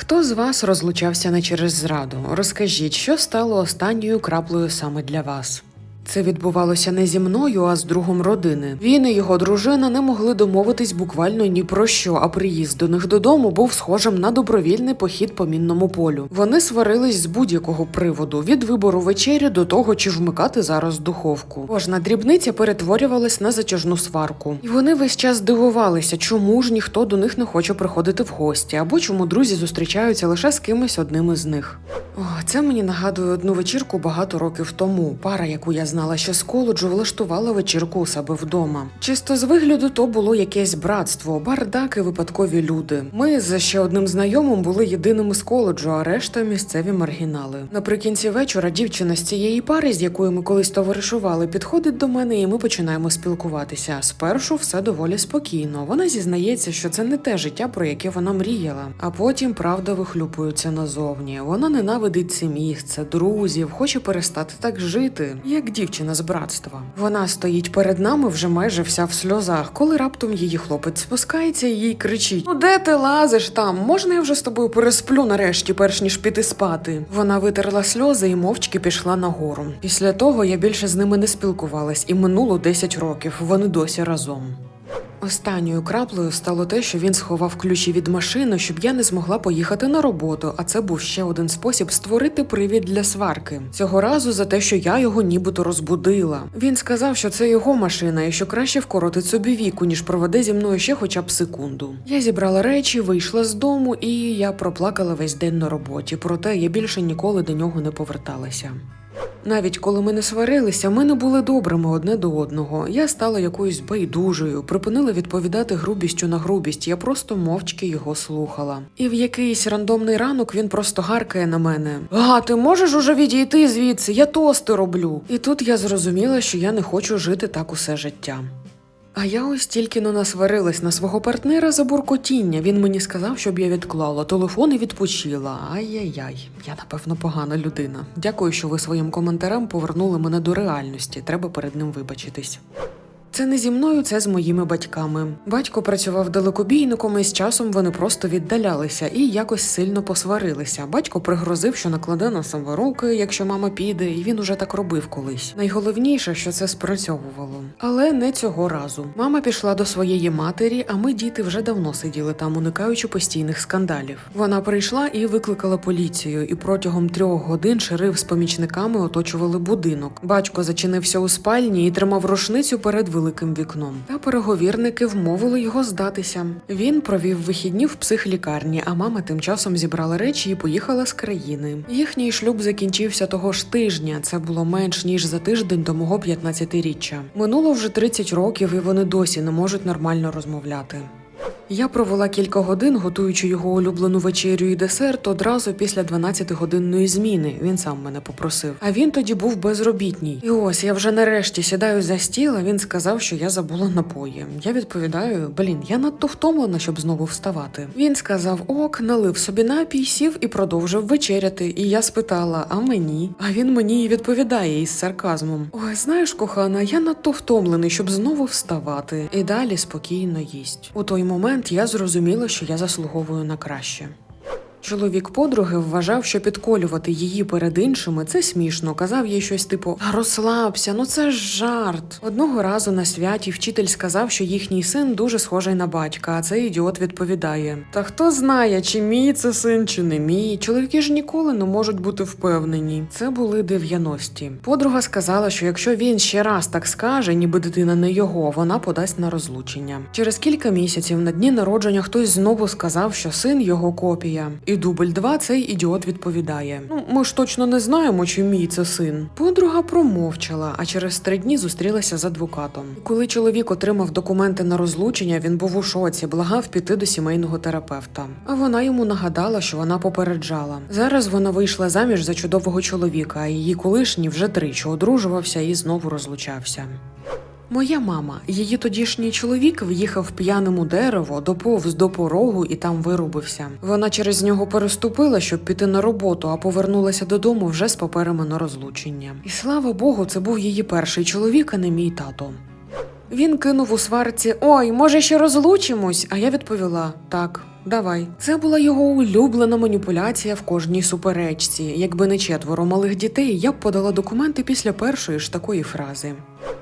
Хто з вас розлучався не через зраду? Розкажіть, що стало останньою краплею саме для вас? Це відбувалося не зі мною, а з другом родини. Він і його дружина не могли домовитись буквально ні про що, а приїзд до них додому був схожим на добровільний похід по мінному полю. Вони сварились з будь-якого приводу від вибору вечері до того, чи вмикати зараз духовку. Кожна дрібниця перетворювалась на затяжну сварку, і вони весь час дивувалися, чому ж ніхто до них не хоче приходити в гості, або чому друзі зустрічаються лише з кимось одним із них. О, це мені нагадує одну вечірку багато років тому. Пара, яку я знала ще з коледжу, влаштувала вечірку у себе вдома. Чисто з вигляду то було якесь братство, бардак і випадкові люди. Ми з ще одним знайомим були єдиними з коледжу, а решта місцеві маргінали. Наприкінці вечора дівчина з цієї пари, з якою ми колись товаришували, підходить до мене, і ми починаємо спілкуватися. Спершу все доволі спокійно. Вона зізнається, що це не те життя, про яке вона мріяла. А потім правда вихлюпується назовні. Вона ненавидить це місце, друзів, хоче перестати так жити, як дівчина з братства. Вона стоїть перед нами вже майже вся в сльозах, коли раптом її хлопець спускається і їй кричить: Ну де ти лазиш там? Можна я вже з тобою пересплю нарешті, перш ніж піти спати? Вона витерла сльози і мовчки пішла нагору. Після того я більше з ними не спілкувалась, і минуло 10 років. Вони досі разом. Останньою краплею стало те, що він сховав ключі від машини, щоб я не змогла поїхати на роботу. А це був ще один спосіб створити привід для сварки. Цього разу за те, що я його нібито розбудила. Він сказав, що це його машина, і що краще вкоротить собі віку, ніж проведе зі мною ще хоча б секунду. Я зібрала речі, вийшла з дому, і я проплакала весь день на роботі. Проте я більше ніколи до нього не поверталася. Навіть коли ми не сварилися, ми не були добрими одне до одного. Я стала якоюсь байдужою, припинила відповідати грубістю на грубість. Я просто мовчки його слухала. І в якийсь рандомний ранок він просто гаркає на мене: А, ти можеш уже відійти звідси? Я тости роблю. І тут я зрозуміла, що я не хочу жити так усе життя. А я ось тільки но насварилась на свого партнера за буркотіння. Він мені сказав, щоб я відклала телефон і відпочила. Ай-яй-яй, я напевно погана людина. Дякую, що ви своїм коментарем повернули мене до реальності. Треба перед ним вибачитись. Це не зі мною, це з моїми батьками. Батько працював далекобійником, і з часом вони просто віддалялися і якось сильно посварилися. Батько пригрозив, що накладе на себе руки, якщо мама піде, і він уже так робив колись. Найголовніше, що це спрацьовувало. Але не цього разу. Мама пішла до своєї матері, а ми діти вже давно сиділи там, уникаючи постійних скандалів. Вона прийшла і викликала поліцію, і протягом трьох годин шериф з помічниками оточували будинок. Батько зачинився у спальні і тримав рушницю перед великим вікном. Та переговірники вмовили його здатися. Він провів вихідні в психлікарні, а мама тим часом зібрала речі і поїхала з країни. Їхній шлюб закінчився того ж тижня. Це було менш ніж за тиждень до мого 15-річчя. Минуло вже 30 років, і вони досі не можуть нормально розмовляти. Я провела кілька годин, готуючи його улюблену вечерю і десерт одразу після 12-годинної зміни. Він сам мене попросив. А він тоді був безробітній. І ось я вже нарешті сідаю за стіл. а Він сказав, що я забула напої. Я відповідаю: блін, я надто втомлена, щоб знову вставати. Він сказав: ок, налив собі напій, сів і продовжив вечеряти. І я спитала: а мені? А він мені і відповідає із сарказмом: Ой, знаєш, кохана, я надто втомлений, щоб знову вставати. І далі спокійно їсть. У той момент я зрозуміла, що я заслуговую на краще. Чоловік подруги вважав, що підколювати її перед іншими це смішно. Казав їй щось типу «А, розслабся, ну це ж жарт. Одного разу на святі вчитель сказав, що їхній син дуже схожий на батька, а цей ідіот відповідає: Та хто знає, чи мій це син, чи не мій. Чоловіки ж ніколи не можуть бути впевнені. Це були 90-ті. Подруга сказала, що якщо він ще раз так скаже, ніби дитина не його, вона подасть на розлучення. Через кілька місяців на дні народження хтось знову сказав, що син його копія. І дубль два цей ідіот відповідає: Ну, ми ж точно не знаємо, чи мій це син. Подруга промовчала, а через три дні зустрілася з адвокатом. Коли чоловік отримав документи на розлучення, він був у шоці, благав піти до сімейного терапевта. А вона йому нагадала, що вона попереджала. Зараз вона вийшла заміж за чудового чоловіка, а її колишній вже тричі одружувався і знову розлучався. Моя мама, її тодішній чоловік в'їхав п'яним у дерево, доповз до порогу і там вирубився. Вона через нього переступила, щоб піти на роботу, а повернулася додому вже з паперами на розлучення. І слава Богу, це був її перший чоловік, а не мій тато. Він кинув у сварці: Ой, може, ще розлучимось? А я відповіла: так, давай. Це була його улюблена маніпуляція в кожній суперечці. Якби не четверо малих дітей, я б подала документи після першої ж такої фрази.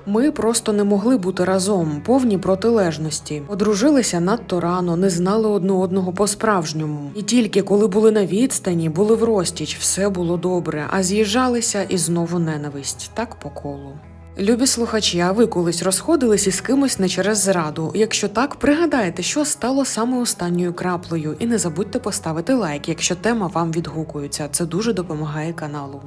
Ми просто не могли бути разом, повні протилежності. Одружилися надто рано, не знали одне одного по-справжньому. І тільки коли були на відстані, були в розтіч, все було добре, а з'їжджалися і знову ненависть, так по колу. Любі слухачі, а ви колись розходились із кимось не через зраду. Якщо так, пригадайте, що стало саме останньою краплею, і не забудьте поставити лайк, якщо тема вам відгукується. Це дуже допомагає каналу.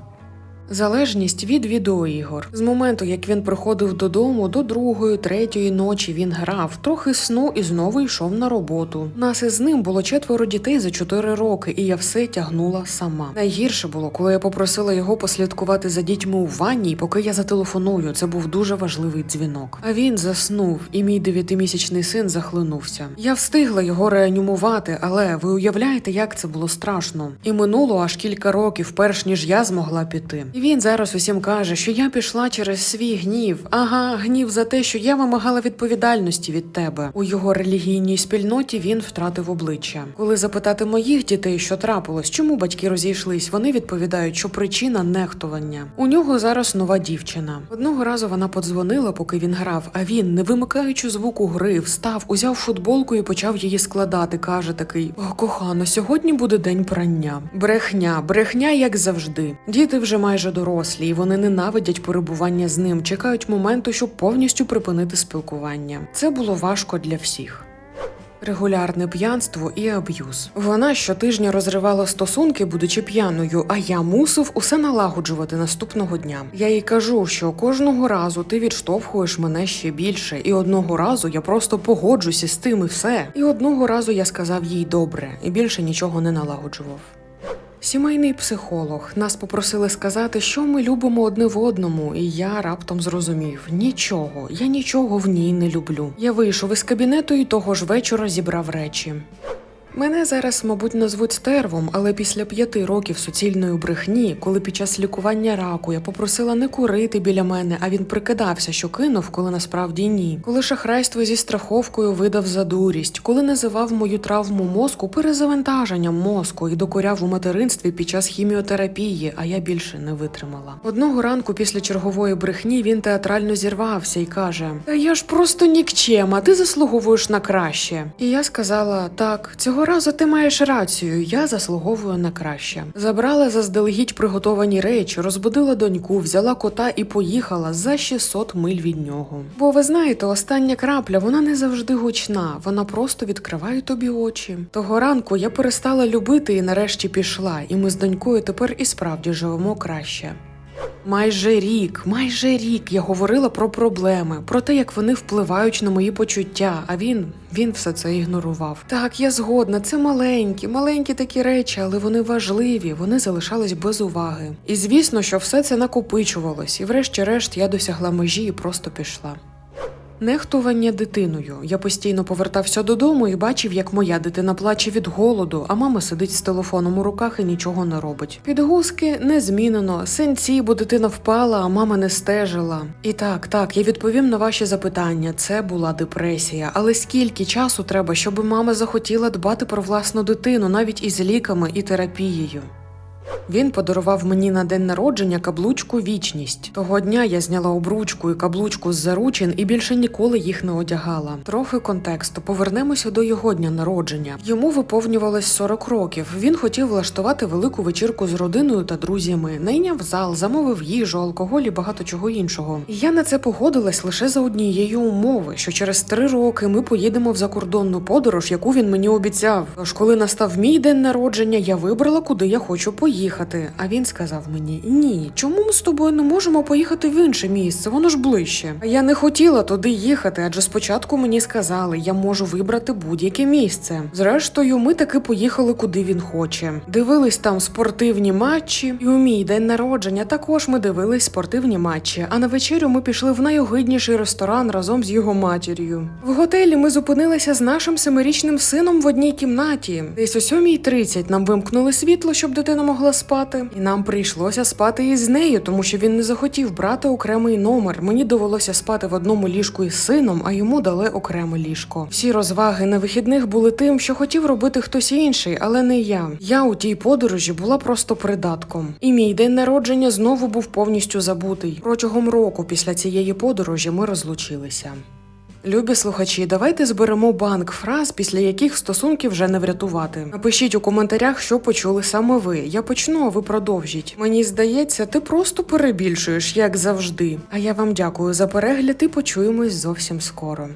Залежність від відеоігор. З моменту, як він приходив додому, до другої, третьої ночі він грав, трохи сну і знову йшов на роботу. Нас із ним було четверо дітей за чотири роки, і я все тягнула сама. Найгірше було, коли я попросила його послідкувати за дітьми у ванні, поки я зателефоную. Це був дуже важливий дзвінок. А він заснув, і мій дев'ятимісячний син захлинувся. Я встигла його реанімувати, але ви уявляєте, як це було страшно. І минуло аж кілька років, перш ніж я змогла піти. Він зараз усім каже, що я пішла через свій гнів. Ага, гнів за те, що я вимагала відповідальності від тебе. У його релігійній спільноті він втратив обличчя. Коли запитати моїх дітей, що трапилось, чому батьки розійшлись, вони відповідають, що причина нехтування. У нього зараз нова дівчина. Одного разу вона подзвонила, поки він грав. А він, не вимикаючи звуку гри, встав, узяв футболку і почав її складати. каже такий: О, кохано, сьогодні буде день прання. Брехня, брехня, як завжди. Діти вже майже дорослі, і вони ненавидять перебування з ним, чекають моменту, щоб повністю припинити спілкування. Це було важко для всіх. Регулярне п'янство і аб'юз. Вона щотижня розривала стосунки, будучи п'яною, а я мусив усе налагоджувати наступного дня. Я їй кажу, що кожного разу ти відштовхуєш мене ще більше, і одного разу я просто погоджуся з тим і все. І одного разу я сказав їй добре і більше нічого не налагоджував. Сімейний психолог нас попросили сказати, що ми любимо одне в одному, і я раптом зрозумів: нічого, я нічого в ній не люблю. Я вийшов із кабінету і того ж вечора зібрав речі. Мене зараз, мабуть, назвуть стервом, але після п'яти років суцільної брехні, коли під час лікування раку я попросила не курити біля мене, а він прикидався, що кинув, коли насправді ні. Коли шахрайство зі страховкою видав за дурість, коли називав мою травму мозку перезавантаженням мозку і докоряв у материнстві під час хіміотерапії, а я більше не витримала. Одного ранку після чергової брехні він театрально зірвався і каже: Та я ж просто нікчем, а ти заслуговуєш на краще. І я сказала: так, цього разу ти маєш рацію, я заслуговую на краще. Забрала заздалегідь приготовані речі, розбудила доньку, взяла кота і поїхала за 600 миль від нього. Бо ви знаєте, остання крапля вона не завжди гучна, вона просто відкриває тобі очі. Того ранку я перестала любити і нарешті пішла, і ми з донькою тепер і справді живемо краще. Майже рік, майже рік я говорила про проблеми, про те, як вони впливають на мої почуття. А він, він все це ігнорував. Так, я згодна, це маленькі, маленькі такі речі, але вони важливі, вони залишались без уваги. І звісно, що все це накопичувалось, і врешті-решт я досягла межі і просто пішла. Нехтування дитиною. Я постійно повертався додому і бачив, як моя дитина плаче від голоду, а мама сидить з телефоном у руках і нічого не робить. Підгузки не змінено, синці, бо дитина впала, а мама не стежила. І так, так, я відповім на ваші запитання. Це була депресія. Але скільки часу треба, щоб мама захотіла дбати про власну дитину, навіть із ліками і терапією? Він подарував мені на день народження каблучку вічність. Того дня я зняла обручку і каблучку з заручин і більше ніколи їх не одягала. Трохи контексту. Повернемося до його дня народження. Йому виповнювалось 40 років. Він хотів влаштувати велику вечірку з родиною та друзями, найняв зал, замовив їжу, алкоголь і багато чого іншого. Я на це погодилась лише за однієї умови, що через три роки ми поїдемо в закордонну подорож, яку він мені обіцяв. Тож, коли настав мій день народження, я вибрала, куди я хочу поїхати. А він сказав мені: Ні, чому ми з тобою не можемо поїхати в інше місце? Воно ж ближче. Я не хотіла туди їхати, адже спочатку мені сказали, я можу вибрати будь-яке місце. Зрештою, ми таки поїхали, куди він хоче. Дивились там спортивні матчі, і у мій день народження також ми дивились спортивні матчі. А на вечерю ми пішли в найогидніший ресторан разом з його матір'ю. В готелі ми зупинилися з нашим семирічним сином в одній кімнаті. Десь о 7.30 нам вимкнули світло, щоб дитина могла хотіла спати, і нам прийшлося спати із нею, тому що він не захотів брати окремий номер. Мені довелося спати в одному ліжку із сином, а йому дали окреме ліжко. Всі розваги на вихідних були тим, що хотів робити хтось інший, але не я. Я у тій подорожі була просто придатком. І мій день народження знову був повністю забутий. Протягом року після цієї подорожі ми розлучилися. Любі слухачі, давайте зберемо банк фраз, після яких стосунки вже не врятувати. Напишіть у коментарях, що почули саме ви. Я почну, а ви продовжіть. Мені здається, ти просто перебільшуєш, як завжди. А я вам дякую за перегляд і почуємось зовсім скоро.